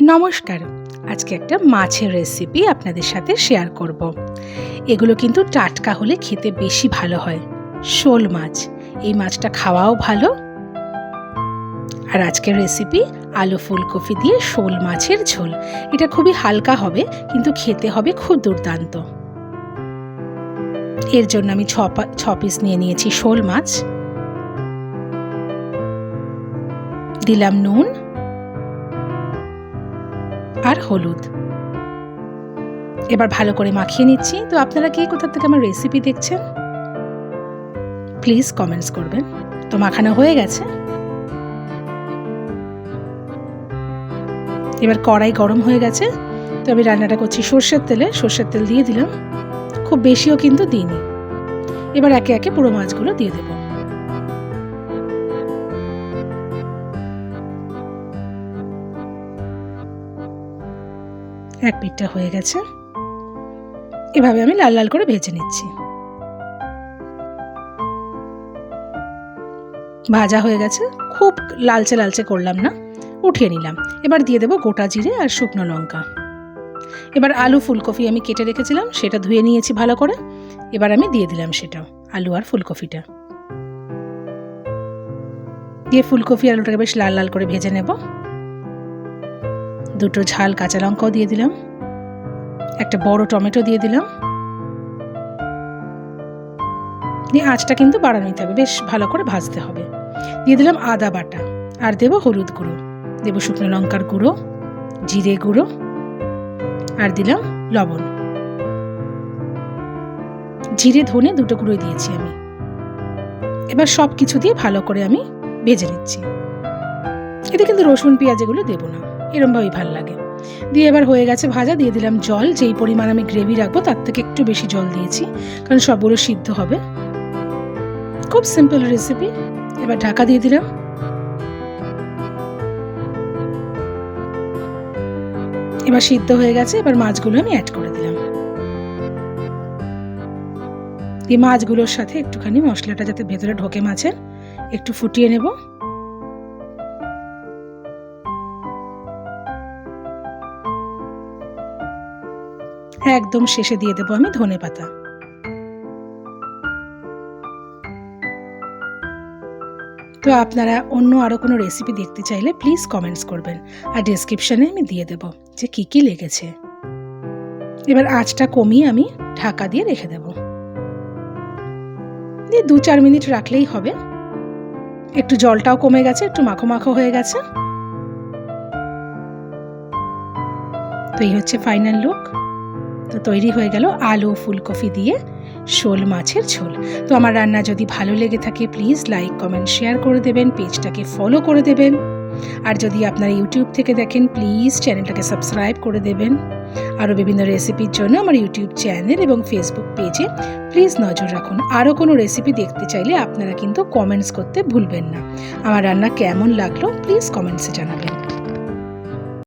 নমস্কার। আজকে একটা মাছের রেসিপি আপনাদের সাথে শেয়ার করব। এগুলো কিন্তু টাটকা হলে খেতে বেশি ভালো হয়। শোল মাছ। এই মাছটা খাওয়াও ভালো। আর আজকের রেসিপি আলু ফুলকপি দিয়ে শোল মাছের ঝোল। এটা খুবই হালকা হবে, কিন্তু খেতে হবে খুব দুর্দান্ত। এর জন্য আমি ছ পিস নিয়ে নিয়েছি শোল মাছ। দিলাম নুন। আর হলুদ। এবার ভালো করে মাখিয়ে নিচ্ছি। তো আপনারা কে কোথা থেকে আমার রেসিপি দেখছেন? প্লিজ কমেন্টস করবেন। তো মাখানো হয়ে গেছে। এবার কড়াই গরম হয়ে গেছে। তো আমি রান্নাটা করছি সর্ষের তেলে। সর্ষের তেল দিয়ে দিলাম। খুব বেশিও কিন্তু দিইনি। এবার একে একে পুরো মাছগুলো দিয়ে দেবো। এক পিঠটা হয়ে গেছে। এভাবে আমি লাল লাল করে ভেজে নিচ্ছি। ভাজা হয়ে গেছে। খুব লালচে লালচে করলাম না। উঠিয়ে নিলাম। এবার দিয়ে দেবো গোটা জিরে আর শুকনো লঙ্কা। এবার আলু ফুলকপি আমি কেটে রেখেছিলাম, সেটা ধুয়ে নিয়েছি ভালো করে। এবার আমি দিয়ে দিলাম সেটাও আলু আর ফুলকপিটা। দিয়ে ফুলকপি আলুটাকে বেশ লাল লাল করে ভেজে নেব। দুটো ঝাল কাঁচা লঙ্কাও দিয়ে দিলাম। একটা বড় টমেটো দিয়ে দিলাম। দিয়ে আঁচটা কিন্তু বাড়ানো নিতে হবে, বেশ ভালো করে ভাজতে হবে। দিয়ে দিলাম আদা বাটা, আর দেবো হলুদ গুঁড়ো। দেবো শুকনো লঙ্কার গুঁড়ো, জিরে গুঁড়ো, আর দিলাম লবণ। জিরে, ধনে দুটো গুঁড়োই দিয়েছি আমি। এবার সব কিছু দিয়ে ভালো করে আমি ভেজে নিচ্ছি। এতে কিন্তু রসুন, পেঁয়াজ এগুলো দেবো না। এরমভাবেই ভালো লাগে। দিয়ে এবার হয়ে গেছে ভাজা, দিয়ে দিলাম জল। যেই পরিমাণ আমি গ্রেভি রাখব, তার থেকে একটু বেশি জল দিয়েছি, কারণ সবগুলো সিদ্ধ হবে। খুব সিম্পল রেসিপি এবার ঢাকা দিয়ে দিলাম। এবার সিদ্ধ হয়ে গেছে, এবার মাছগুলো আমি অ্যাড করে দিলাম। দিয়ে মাছগুলোর সাথে একটুখানি মশলাটা যাতে ভেতরে ঢোকে মাছের, একটু ফুটিয়ে নেব। একদম শেষে দিয়ে দেবো আমি ধনে পাতা। তো আপনারা অন্য আরও কোনো রেসিপি দেখতে চাইলে প্লিজ কমেন্টস করবেন। আর ডিসক্রিপশানে আমি দিয়ে দেব যে কী কী লেগেছে। এবার আঁচটা কমিয়ে আমি ঢাকা দিয়ে রেখে দেব। দিয়ে দু চার মিনিট রাখলেই হবে। একটু জলটাও কমে গেছে, একটু মাখো মাখো হয়ে গেছে। তো এই হচ্ছে ফাইনাল লুক তো তৈরি হয়ে গেল আলু ফুলকপি দিয়ে শোল মাছের ঝোল। তো আমার রান্না যদি ভালো লেগে থাকে প্লিজ লাইক কমেন্ট শেয়ার করে দেবেন, পেজটাকে ফলো করে দেবেন। আর যদি আপনারা ইউটিউব থেকে দেখেন প্লিজ চ্যানেলটাকে সাবস্ক্রাইব করে দেবেন। আরও বিভিন্ন রেসিপির জন্য আমার ইউটিউব চ্যানেল এবং ফেসবুক পেজে প্লিজ নজর রাখুন। আরও কোনো রেসিপি দেখতে চাইলে আপনারা কিন্তু কমেন্টস করতে ভুলবেন না। আমার রান্না কেমন লাগল প্লিজ কমেন্টসে জানাবেন।